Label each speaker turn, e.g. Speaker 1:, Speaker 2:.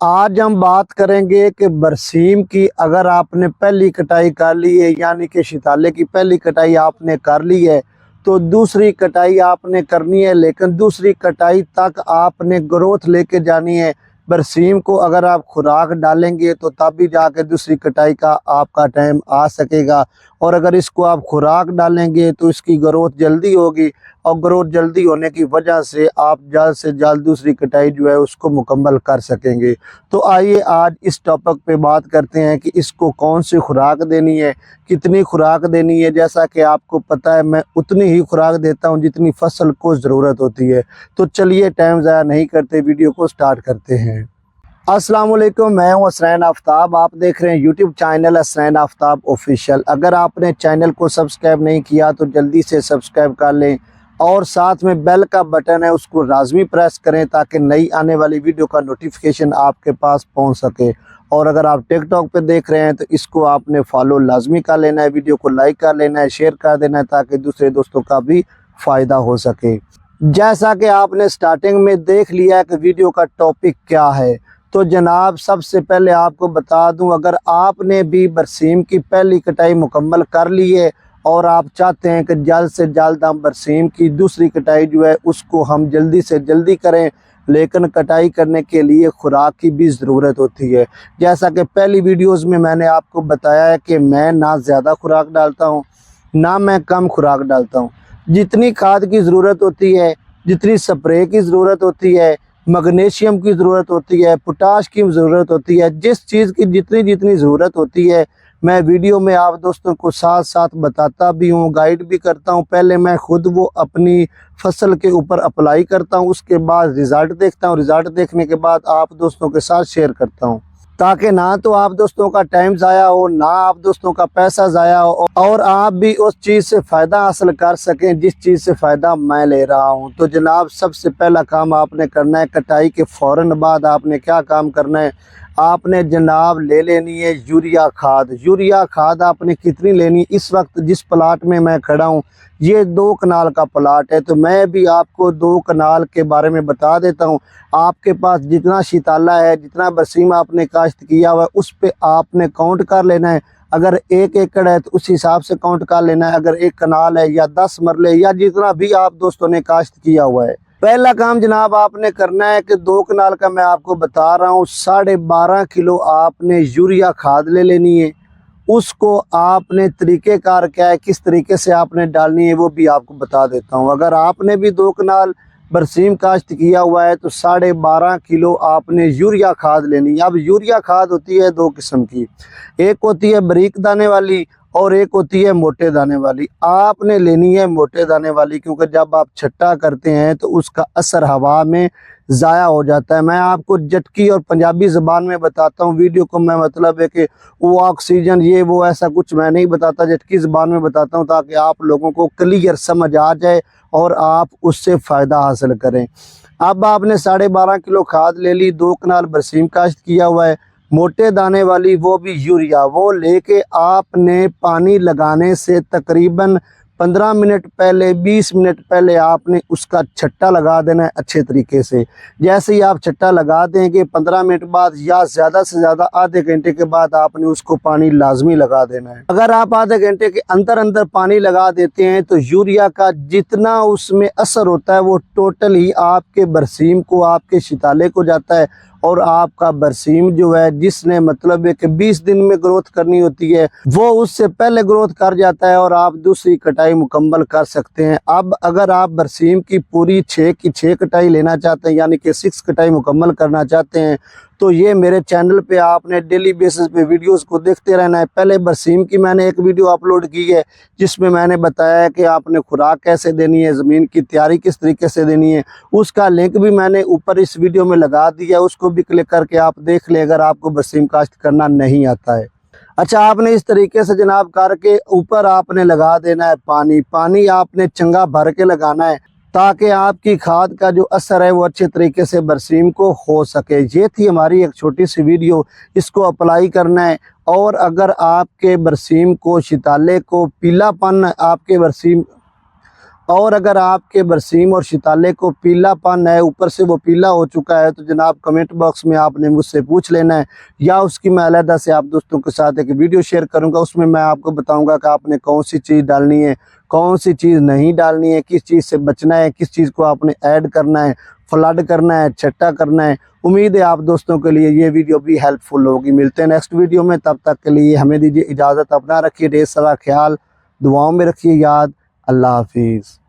Speaker 1: آج ہم بات کریں گے کہ برسیم کی اگر آپ نے پہلی کٹائی کر لی ہے یعنی کہ شتالے کی پہلی کٹائی آپ نے کر لی ہے، تو دوسری کٹائی آپ نے کرنی ہے، لیکن دوسری کٹائی تک آپ نے گروتھ لے کے جانی ہے۔ برسیم کو اگر آپ خوراک ڈالیں گے تو تب بھی جا کے دوسری کٹائی کا آپ کا ٹائم آ سکے گا۔ اور اگر اس کو آپ خوراک ڈالیں گے تو اس کی گروتھ جلدی ہوگی۔ اور گروتھ جلدی ہونے کی وجہ سے آپ جلد سے جلد دوسری کٹائی جو ہے اس کو مکمل کر سکیں گے۔ تو آئیے آج اس ٹاپک پہ بات کرتے ہیں کہ اس کو کون سی خوراک دینی ہے، کتنی خوراک دینی ہے۔ جیسا کہ آپ کو پتہ ہے، میں اتنی ہی خوراک دیتا ہوں جتنی فصل کو ضرورت ہوتی ہے۔ تو چلیے ٹائم ضائع نہیں کرتے، ویڈیو کو سٹارٹ کرتے ہیں۔ السلام علیکم، میں ہوں اسرین آفتاب۔ آپ دیکھ رہے ہیں YouTube channel Asreen Aftab official اگر آپ نے چینل کو سبسکرائب نہیں کیا تو جلدی سے سبسکرائب کر لیں۔ اور ساتھ میں بیل کا بٹن ہے، اس کو لازمی پریس کریں تاکہ نئی آنے والی ویڈیو کا نوٹیفیکیشن آپ کے پاس پہنچ سکے۔ اور اگر آپ ٹک ٹاک پہ دیکھ رہے ہیں تو اس کو آپ نے فالو لازمی کر لینا ہے، ویڈیو کو لائک کر لینا ہے شیئر کر دینا ہے تاکہ دوسرے دوستوں کا بھی فائدہ ہو سکے۔ جیسا کہ آپ نے سٹارٹنگ میں دیکھ لیا ہے کہ ویڈیو کا ٹاپک کیا ہے۔ تو جناب، سب سے پہلے آپ کو بتا دوں، اگر آپ نے بھی برسیم کی پہلی کٹائی مکمل کر لی ہے اور آپ چاہتے ہیں کہ جلد سے جلد ہم برسیم کی دوسری کٹائی جو ہے، اس کو ہم جلدی سے جلدی کریں۔ لیکن کٹائی کرنے کے لیے خوراک کی بھی ضرورت ہوتی ہے۔ جیسا کہ پہلی ویڈیوز میں میں نے آپ کو بتایا ہے کہ میں نہ زیادہ خوراک ڈالتا ہوں، نہ میں کم خوراک ڈالتا ہوں۔ جتنی کھاد کی ضرورت ہوتی ہے، جتنی سپرے کی ضرورت ہوتی ہے مگنیشیم کی ضرورت ہوتی ہے، پوٹاش کی ضرورت ہوتی ہے، جس چیز کی جتنی جتنی ضرورت ہوتی ہے میں ویڈیو میں آپ دوستوں کو ساتھ ساتھ بتاتا بھی ہوں گائیڈ بھی کرتا ہوں۔ پہلے میں خود وہ اپنی فصل کے اوپر اپلائی کرتا ہوں، اس کے بعد ریزلٹ دیکھتا ہوں۔ ریزلٹ دیکھنے کے بعد آپ دوستوں کے ساتھ شیئر کرتا ہوں۔ تاکہ نہ تو آپ دوستوں کا ٹائم ضائع ہو، نہ آپ دوستوں کا پیسہ ضائع ہو، اور آپ بھی اس چیز سے فائدہ حاصل کر سکیں جس چیز سے فائدہ میں لے رہا ہوں۔ تو جناب، سب سے پہلا کام آپ نے کرنا ہے، کٹائی کے فوراً بعد آپ نے کیا کام کرنا ہے؟ آپ نے جناب لے لینی ہے یوریا کھاد۔ یوریا کھاد آپ نے کتنی لینی؟ اس وقت جس پلاٹ میں میں کھڑا ہوں، یہ دو کنال کا پلاٹ ہے۔ تو میں بھی آپ کو دو کنال کے بارے میں بتا دیتا ہوں۔ آپ کے پاس جتنا شیتالہ ہے، جتنا برسیم آپ نے کاشت کیا ہوا ہے، اس پہ آپ نے کاؤنٹ کر لینا ہے۔ اگر ایک ایکڑ ہے تو اس حساب سے کاؤنٹ کر لینا ہے۔ اگر ایک کنال ہے یا دس مرلے یا جتنا بھی آپ دوستوں نے کاشت کیا ہوا ہے۔ پہلا کام جناب آپ نے کرنا ہے کہ دو کنال کا میں آپ کو بتا رہا ہوں، ساڑھے بارہ کلو آپ نے یوریا کھاد لے لینی ہے۔ اس کو آپ نے طریقہ کار کیا ہے، کس طریقے سے آپ نے ڈالنی ہے وہ بھی آپ کو بتا دیتا ہوں۔ اگر آپ نے بھی دو کنال برسیم کاشت کیا ہوا ہے تو ساڑھے بارہ کلو آپ نے یوریا کھاد لینی ہے۔ اب یوریا کھاد ہوتی ہے دو قسم کی، ایک ہوتی ہے بریک دانے والی اور ایک ہوتی ہے موٹے دانے والی۔ آپ نے لینی ہے موٹے دانے والی کیونکہ جب آپ چھٹا کرتے ہیں تو اس کا اثر ہوا میں ضائع ہو جاتا ہے۔ میں آپ کو جٹکی اور پنجابی زبان میں بتاتا ہوں۔ ویڈیو کو میں مطلب ہے کہ وہ آکسیجن، یہ وہ ایسا کچھ میں نہیں بتاتا، جٹکی زبان میں بتاتا ہوں تاکہ آپ لوگوں کو کلیئر سمجھ آ جائے اور آپ اس سے فائدہ حاصل کریں۔ اب آپ نے ساڑھے بارہ کلو کھاد لے لی، دو کنال برسیم کاشت کیا ہوا ہے۔ موٹے دانے والی وہ بھی یوریا، وہ لے کے آپ نے پانی لگانے سے تقریباً پندرہ منٹ پہلے، بیس منٹ پہلے آپ نے اس کا چھٹا لگا دینا ہے اچھے طریقے سے۔ جیسے ہی آپ چھٹا لگا دیں گے، پندرہ منٹ بعد یا زیادہ سے زیادہ آدھے گھنٹے کے بعد آپ نے اس کو پانی لازمی لگا دینا ہے۔ اگر آپ آدھے گھنٹے کے اندر اندر پانی لگا دیتے ہیں تو یوریا کا جتنا اس میں اثر ہوتا ہے وہ ٹوٹل ہی آپ کے برسیم کو، آپ کے شتالے کو جاتا ہے۔ اور آپ کا برسیم جو ہے، جس نے مطلب ہے کہ بیس دن میں گروتھ کرنی ہوتی ہے، وہ اس سے پہلے گروتھ کر جاتا ہے اور آپ دوسری کٹائی مکمل کر سکتے ہیں۔ اب اگر آپ برسیم کی پوری چھ کی چھ کٹائی لینا چاہتے ہیں یعنی کہ سکس کٹائی مکمل کرنا چاہتے ہیں تو یہ میرے چینل پہ آپ نے ڈیلی بیسس پہ ویڈیوز کو دیکھتے رہنا ہے۔ پہلے برسیم کی میں نے ایک ویڈیو اپلوڈ کی ہے، جس میں میں نے بتایا ہے کہ آپ نے خوراک کیسے دینی ہے، زمین کی تیاری کس طریقے سے دینی ہے۔ اس کا لنک بھی میں نے اوپر اس ویڈیو میں لگا دیا ہے، اس کو بھی کلک کر کے آپ دیکھ لیں اگر آپ کو برسیم کاشت کرنا نہیں آتا ہے۔ اچھا آپ نے اس طریقے سے جناب کر کے اوپر آپ نے لگا دینا ہے پانی۔ پانی آپ نے چنگا بھر کے لگانا ہے۔ تاکہ آپ کی کھاد کا جو اثر ہے وہ اچھے طریقے سے برسیم کو ہو سکے۔ یہ تھی ہماری ایک چھوٹی سی ویڈیو۔ اس کو اپلائی کرنا ہے۔ اور اگر آپ کے برسیم کو شتالے کو پیلا پن آپ کے برسیم اور اگر آپ کے برسیم اور شتالے کو پیلا پن ہے، اوپر سے وہ پیلا ہو چکا ہے، تو جناب کمنٹ باکس میں آپ نے مجھ سے پوچھ لینا ہے، یا اس کی میں علیحدہ سے آپ دوستوں کے ساتھ ایک ویڈیو شیئر کروں گا، اس میں میں آپ کو بتاؤں گا کہ آپ نے کون سی چیز ڈالنی ہے، کون سی چیز نہیں ڈالنی ہے، کس چیز سے بچنا ہے، کس چیز کو آپ نے ایڈ کرنا ہے، فلڈ کرنا ہے، چھٹا کرنا ہے۔ امید ہے آپ دوستوں کے لیے یہ ویڈیو بھی ہیلپ فل ہوگی۔ ملتے ہیں نیکسٹ ویڈیو میں، تب تک کے لیے ہمیں دیجیے اجازت، اپنا رکھیے، ڈھیر سارا خیال، دعاؤں میں رکھیے، یاد، اللہ حافظ۔